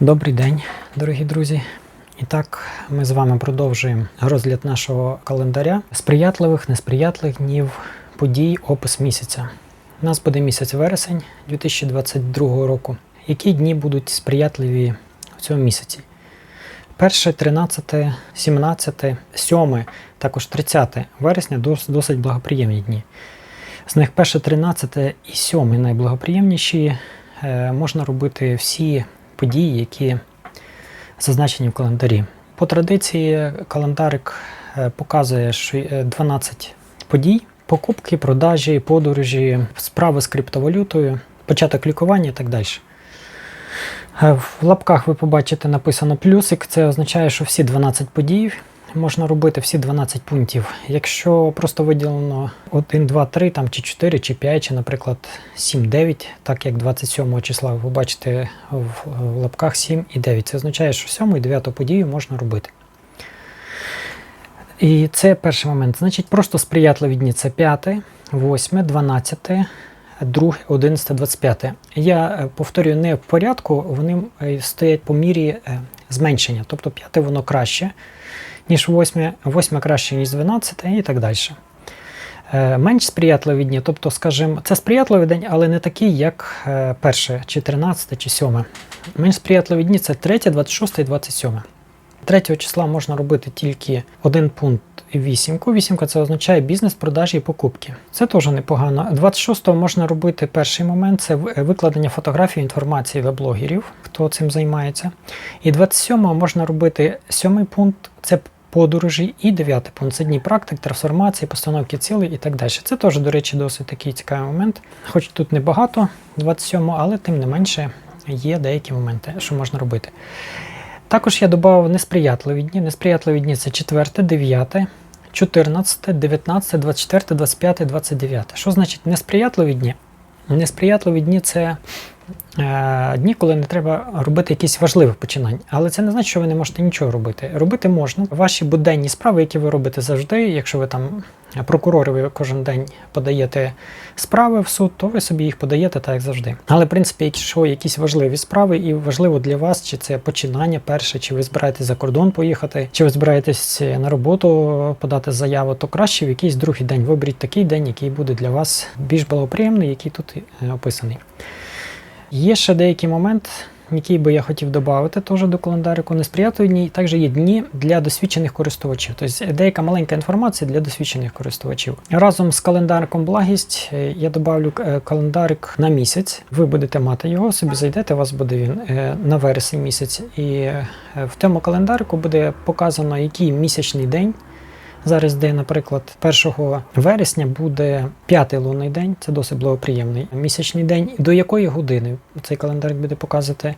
Добрий день, дорогі друзі. І так, ми з вами продовжуємо розгляд нашого календаря сприятливих, несприятливих днів, подій, опис місяця. У нас буде місяць вересень 2022 року. Які дні будуть сприятливі в цьому місяці? Перше, 13, 17, 7, також 30 вересня досить благоприємні дні. З них перше, 13 і 7 найблагоприємніші. Е, Можна робити всі події, які зазначені в календарі. По традиції календарик е, показує е, 12 подій: покупки, продажі, подорожі, справи з криптовалютою, початок лікування і так далі. Е, В лапках ви побачите написано плюсик. Це означає, що всі 12 подій можна робити всі 12 пунктів. Якщо просто виділено 1, 2, 3, там, чи 4, чи 5, чи, наприклад, 7, 9, так як 27 числа ви побачите в, в лапках 7 і 9. Це означає, що 7 і 9 подію можна робити. І це перший момент. Значить, просто сприятливі дні це 5, 8, 12, 2, 11, 25. Я е, повторюю не в порядку, вони е, стоять по мірі е, зменшення. Тобто 5 воно краще, ніж 8, 8 краще, ніж 12 і так далі. Е, Менш сприятливі дні, тобто, скажімо, це сприятливий день, але не такий, як е, перше, чи 13, чи 7. Менш сприятливі дні це 3, 26 і 27. 3 числа можна робити тільки один пункт вісімку. Вісімка це означає бізнес, продажі і покупки. Це теж непогано. 26-го можна робити перший момент це викладення фотографій інформації веблогерів, хто цим займається. І 27-го можна робити сьомий пункт це подорожі, і дев'ятий пункт це дні практик, трансформації, постановки цілей і так далі. Це теж, до речі, досить такий цікавий момент. Хоч тут небагато 27-го, але тим не менше є деякі моменти, що можна робити. Також я додав несприятливі дні. Несприятливі дні це 4, 9, 14, 19, 24, 25, 29. Що значить несприятливі дні? Несприятливі дні це дні, коли не треба робити якісь важливі починання. Але це не значить, що ви не можете нічого робити. Робити можна. Ваші буденні справи, які ви робите завжди, якщо ви там прокурори, ви кожен день подаєте справи в суд, то ви собі їх подаєте так, як завжди. Але, в принципі, якщо якісь важливі справи, і важливо для вас, чи це починання перше, чи ви збираєтесь за кордон поїхати, чи ви збираєтесь на роботу подати заяву, то краще в якийсь другий день виберіть такий день, який буде для вас більш благоприємний, який тут е, описаний. Є ще деякий момент, який би я хотів додати теж до календарику несприятливі. Також є дні для досвідчених користувачів. Тобто деяка маленька інформація для досвідчених користувачів. Разом з календариком благість е, я додавлю е, календарик на місяць. Ви будете мати його, собі зайдете, у вас буде він е, на вересень місяць. І в тому календарику буде показано, який місячний день. Зараз, де, наприклад, 1 вересня буде п'ятий лунний день, це досить благоприємний місячний день. До якої години цей календар буде показувати?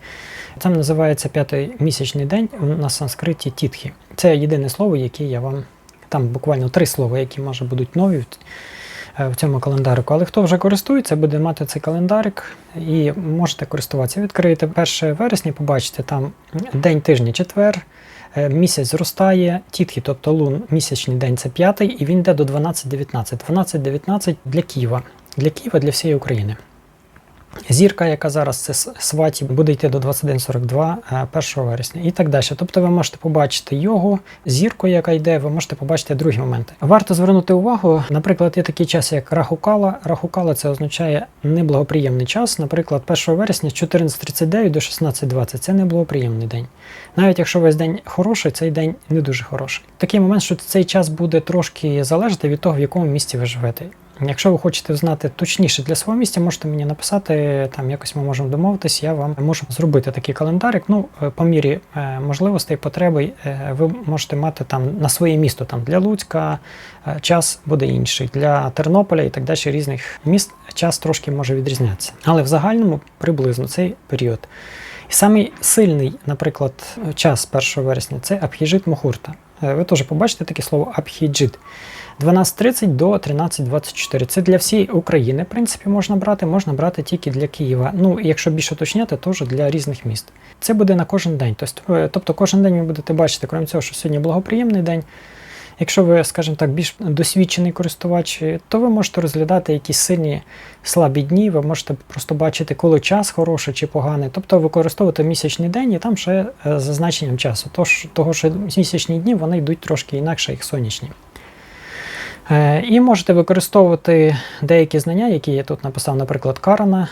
Там називається п'ятий місячний день на санскриті тітхі. Це єдине слово, яке я вам там буквально три слова, які може будуть нові е, в цьому календарику. Але хто вже користується, буде мати цей календарик і можете користуватися. Відкриєте 1 вересня, побачите там день тижня, четвер. Е, Місяць зростає, тітхи, тобто лун, місячний день це п'ятий, і він йде до 12-19. 12-19 для Києва, для Києва, для всієї України. Зірка, яка зараз це сваті, буде йти до 21.42 е, 1 вересня і так далі. Тобто ви можете побачити його, зірку, яка йде, ви можете побачити другі моменти. Варто звернути увагу, наприклад, є такий час, як рахукала. Рахукала це означає неблагоприємний час. Наприклад, 1 вересня з 14.39 до 16.20 це неблагоприємний день. Навіть якщо весь день хороший, цей день не дуже хороший. Такий момент, що цей час буде трошки залежати від того, в якому місці ви живете. Якщо ви хочете знати точніше для свого місця, можете мені написати, там якось ми можемо домовитись, я вам можу зробити такий календарик. Ну, е, по мірі е, можливостей, потреби, е, ви можете мати там на своє місто. Там для Луцька час буде інший, для Тернополя і так далі різних міст час трошки може відрізнятися. Але в загальному приблизно цей період. І самий сильний, наприклад, час 1 вересня це Абхіджит Мухурта. Е, Ви теж побачите таке слово Абхіджит. 12.30 до 13.24. Це для всієї України, в принципі, можна брати, можна брати тільки для Києва. Ну, якщо більше уточняти, теж для різних міст. Це буде на кожен день. Тобто, е, тобто кожен день ви будете бачити, крім цього, що сьогодні благоприємний день. Якщо ви, скажімо так, більш досвідчений користувач, то ви можете розглядати якісь сильні слабі дні, ви можете просто бачити, коли час хороший чи поганий. Тобто використовувати місячний день і там ще е, за зазначенням часу. Тож, того, що місячні дні вони йдуть трошки інакше, як сонячні. Е, І можете використовувати деякі знання, які я тут написав, наприклад, Карана,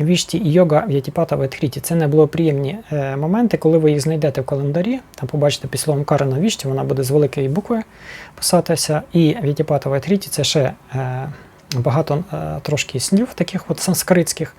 Вішті і йога В'ятіпата Ветхріті. Це не було приємні е, моменти, коли ви їх знайдете в календарі. Там побачите під словом Карана Вішті, вона буде з великої букви писатися. І В'ятіпата Ветхріті це ще е, багато е, трошки слів, таких от санскритських.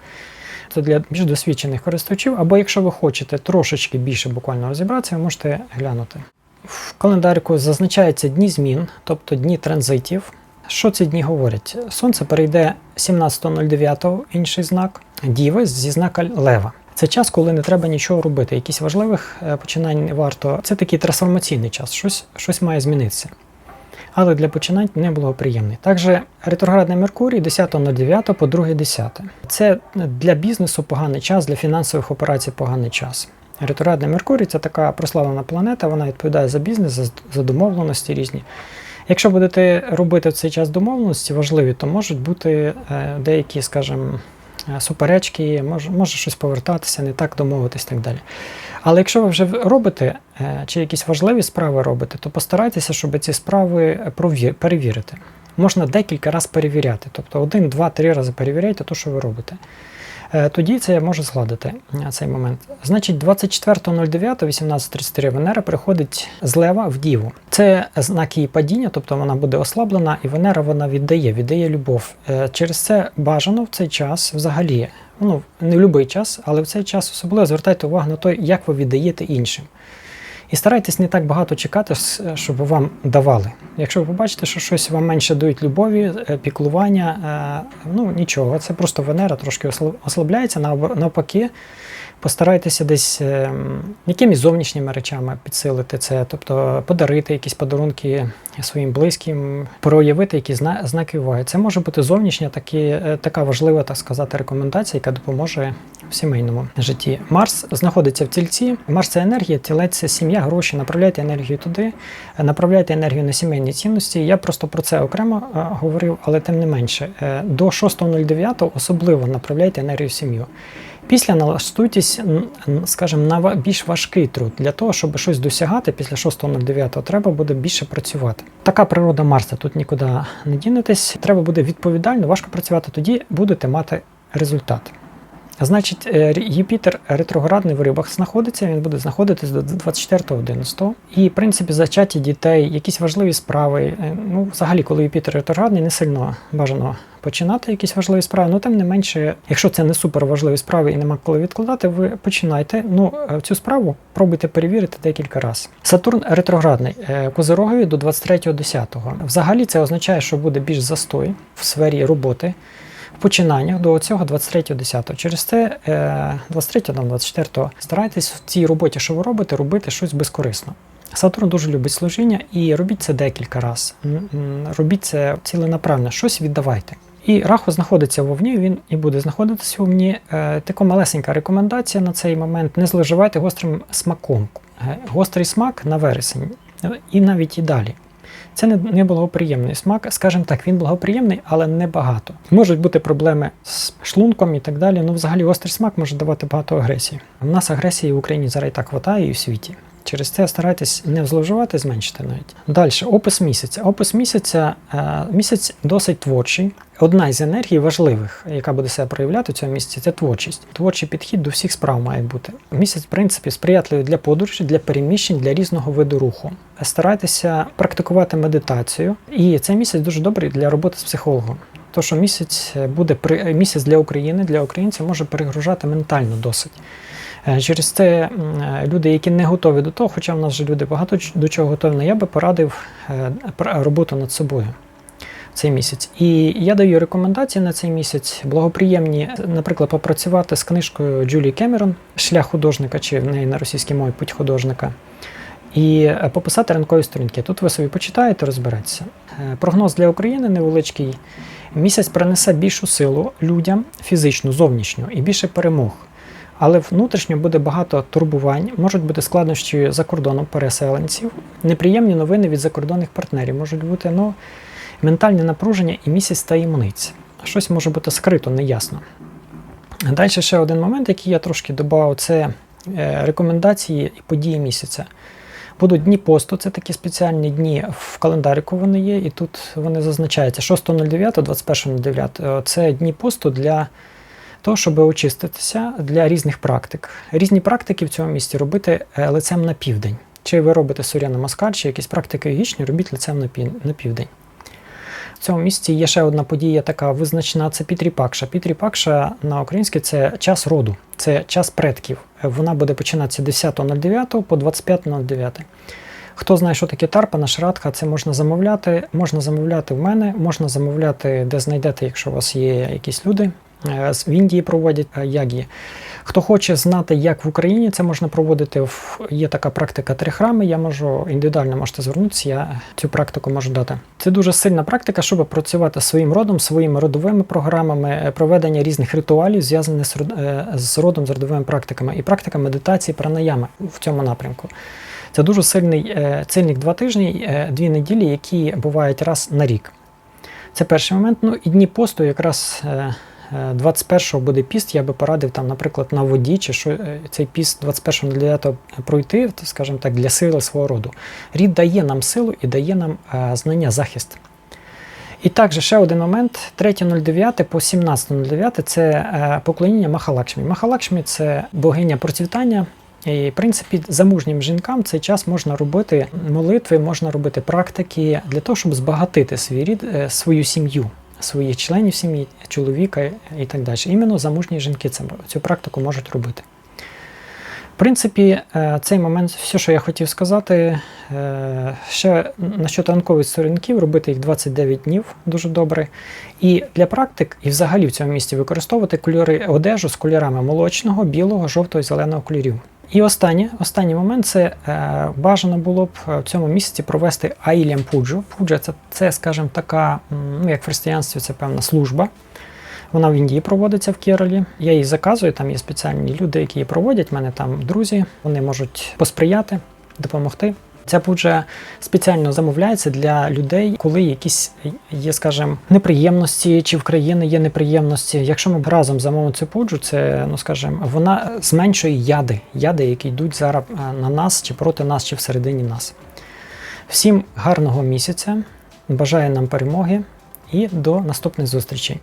Це для більш досвідчених користувачів, або якщо ви хочете трошечки більше буквально розібратися, ви можете глянути. В календарику зазначаються дні змін, тобто дні транзитів. Що ці дні говорять? Сонце перейде 17.09, інший знак, Діви зі знака Лева. Це час, коли не треба нічого робити. Якісь важливих е, починань не варто. Це такий трансформаційний час, щось, щось має змінитися. Але для починань не було приємний. Також ретроградний Меркурій 10.09 по 2.10. Це для бізнесу поганий час, для фінансових операцій поганий час. Ретроградний Меркурій це така прославлена планета, вона відповідає за бізнес, за домовленості різні. Якщо будете робити в цей час домовленості важливі, то можуть бути е, деякі, скажімо, е, суперечки, може, може щось повертатися, не так домовитись і так далі. Але якщо ви вже робите е, чи якісь важливі справи робите, то постарайтеся, щоб ці справи перевірити. Можна декілька разів перевіряти, тобто один, два, три рази перевіряйте те, що ви робите. Е, Тоді це я можу згладити е, цей момент. Значить, 24.09.1833 Венера приходить з Лева в Діву. Це знак її падіння, тобто вона буде ослаблена, і Венера вона віддає, віддає любов. Е, Через це бажано в цей час взагалі, ну не в будь-який час, але в цей час особливо звертайте увагу на те, як ви віддаєте іншим. І старайтесь не так багато чекати, щоб вам давали. Якщо ви побачите, що щось вам менше дають любові, е, піклування, е, ну нічого, це просто Венера трошки ослабляється, навпаки. Постарайтеся десь е, якимись зовнішніми речами підсилити це, тобто подарити якісь подарунки своїм близьким, проявити якісь знаки уваги. Це може бути зовнішня такі, е, така важлива, так сказати, рекомендація, яка допоможе в сімейному житті. Марс знаходиться в тільці. Марс це енергія, тілець сім'я, гроші. Направляйте енергію туди, е, направляйте енергію на сімейні цінності. Я просто про це окремо говорив, але тим не менше, до 6.09 особливо направляйте енергію в сім'ю. Після налаштуйтесь, скажімо, на більш важкий труд. Для того, щоб щось досягати після 6.09, треба буде більше працювати. Така природа Марса, тут нікуди не дінетесь. Треба буде відповідально, важко працювати, тоді будете мати результат. Значить, е, Юпітер ретроградний в рибах знаходиться, він буде знаходитись до 24.11. І, в принципі, зачаті дітей, якісь важливі справи. е, Ну, взагалі, коли Юпітер ретроградний, не сильно бажано починати якісь важливі справи. Ну, тим не менше, якщо це не супер важливі справи і нема коли відкладати, ви починайте. Ну, е, цю справу пробуйте перевірити декілька разів. Сатурн ретроградний Козирогові до 23.10. Взагалі це означає, що буде більш застой в сфері роботи починаннях до цього 23.10. Через це е, 23 там 24 старайтесь в цій роботі, що ви робите, робити щось безкорисно. Сатурн дуже любить служіння і робіть це декілька разів. Робіть це ціленаправно, щось віддавайте. І Раху знаходиться в Овні, він і буде знаходитися в Овні. Е, така малесенька рекомендація на цей момент: не зловживайте гострим смаком. Е, Гострий смак на вересень е, і навіть і далі. Це не, не благоприємний смак, скажімо так, він благоприємний, але не багато. Можуть бути проблеми з шлунком і так далі. Ну, взагалі, острий смак може давати багато агресії. У нас агресії в Україні зараз і так хватає і в світі. Через це старайтесь не зловживати, зменшити навіть. Далі, опис місяця. Опис місяця е, місяць досить творчий. Одна із енергій важливих, яка буде себе проявляти в цьому місяці, це творчість. Творчий підхід до всіх справ має бути. Місяць, в принципі, сприятливий для подорожі, для переміщень, для різного виду руху. Старайтеся практикувати медитацію, і цей місяць дуже добрий для роботи з психологом. То, що місяць буде при місяць для України, для українців може перегружати ментально досить. Е, Через це е, люди, які не готові до того, хоча в нас же люди багато до чого готові, але я би порадив е, роботу над собою цей місяць. І я даю рекомендації на цей місяць благоприємні, наприклад, попрацювати з книжкою Джулії Кемерон Шлях художника, чи в неї на російській мові путь художника. І пописати ранкові сторінки. Тут ви собі почитаєте, розберетеся. Е, Прогноз для України невеличкий. Місяць принесе більшу силу людям фізичну, зовнішню і більше перемог. Але внутрішньо буде багато турбувань, можуть бути складнощі за кордоном переселенців, неприємні новини від закордонних партнерів можуть бути ну, ментальне напруження і місяць таємниць. Щось може бути скрито, неясно. Далі ще один момент, який я трошки додав, це е, рекомендації і події місяця. Будуть дні посту, це такі спеціальні дні в календарику вони є, і тут вони зазначаються 6.09, 21.09. Це дні посту для того, щоб очиститися для різних практик. Різні практики в цьому місці робити е, лицем на південь. Чи ви робите суряна маскаль, чи якісь практики йогічні, робіть лицем на південь. В цьому місці є ще одна подія така визначена, це Пітріпакша. Пітріпакша на українській це час роду, це час предків. Вона буде починатися 10.09 по 25.09. Хто знає, що таке тарпана, шрадха, це можна замовляти. Можна замовляти в мене, можна замовляти, де знайдете, якщо у вас є якісь люди. Е, В Індії проводять е, ягі. Хто хоче знати, як в Україні це можна проводити, є така практика три храми. Я можу індивідуально можете звернутися, я цю практику можу дати. Це дуже сильна практика, щоб працювати своїм родом, своїми родовими програмами, е, проведення різних ритуалів, зв'язаних з, родом, з родовими практиками, і практика медитації пранаями в цьому напрямку. Це дуже сильний цильник два тижні, дві неділі, які бувають раз на рік. Це перший момент. Ну і дні посту якраз. Е, е, 21-го буде піст, я би порадив там, наприклад, на воді, чи що е, цей піст 21.09 пройти, то, скажімо так, для сили свого роду. Рід дає нам силу і дає нам е, знання, захист. І також ще один момент: 3.09 по 17.09 це е, поклоніння Махалакшмі. Махалакшмі це богиня процвітання. І, в принципі, замужнім жінкам цей час можна робити молитви, можна робити практики для того, щоб збагатити свій рід, е, свою сім'ю, своїх членів сім'ї, чоловіка і так далі. Іменно замужні жінки це, цю практику можуть робити. Принципі, е, цей момент, все, що я хотів сказати, е, ще насчет ранкових сторінків, робити їх 29 днів дуже добре. І для практик, і взагалі в цьому місці використовувати кольори одежу з кольорами молочного, білого, жовтого і зеленого кольорів. І останнє, останній момент це е, бажано було б е, в цьому місяці провести Аїлям Пуджу. Пуджа це, це, скажімо, така, ну як в християнстві, це певна служба. Вона в Індії проводиться в Кералі. Я її заказую, там є спеціальні люди, які її проводять. У мене там друзі, вони можуть посприяти, допомогти. Ця пуджа спеціально замовляється для людей, коли якісь є, скажімо, неприємності, чи в країни є неприємності. Якщо ми разом замовимо цю пуджу, це, ну скажімо, вона зменшує яди, яди, які йдуть зараз е, на нас, чи проти нас, чи всередині нас. Всім гарного місяця, бажаю нам перемоги і до наступних зустрічей.